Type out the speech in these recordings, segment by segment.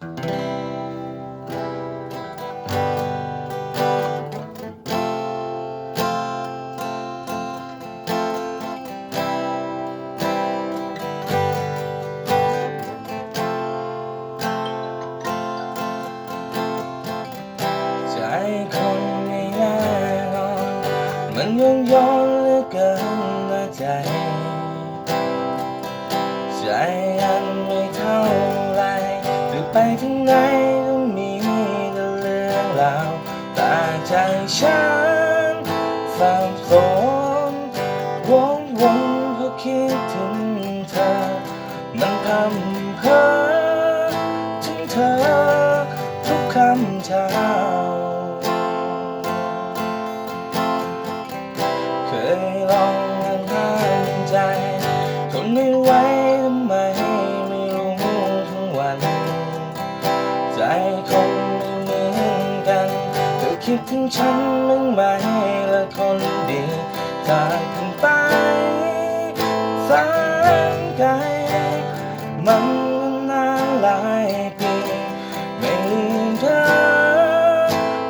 ใจคนไม่แน่นอนมันยังย้อนเหลือเกิน ไปถึงไหนก็มีแต่เรื่องราวแต่ใจฉันสับสนวนวนเพราะคิดถึงเธอ มันทำเพ้อถึงเธอทุกคำถาม คิดถึงฉันบ้งไหมและคนดีจากกันไปแสนไกลมันนานหลายปีไม่ลืมเธอ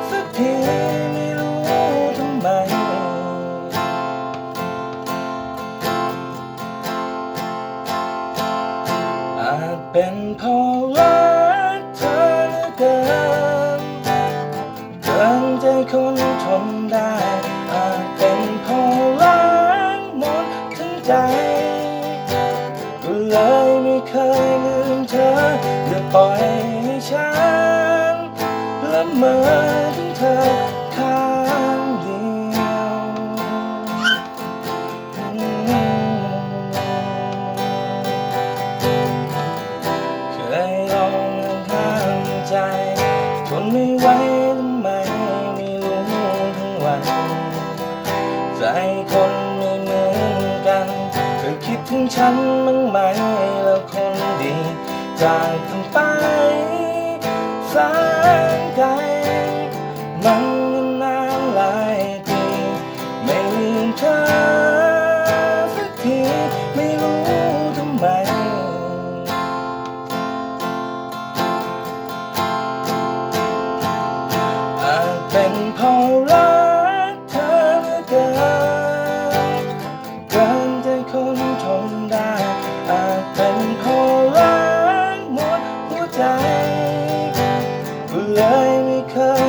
สักทีไม่รู้ทำไม อาจเป็นเพราะ คนทนได้อาจเป็นเพราะรักหมดทั้งใจ ก็เลยไม่เคยลืมเธออย่าปล่อยให้ฉันละเมอถึงเธอ ฉันบ้งไหมแล้วคนดีจากกันไป เลยไม่เคย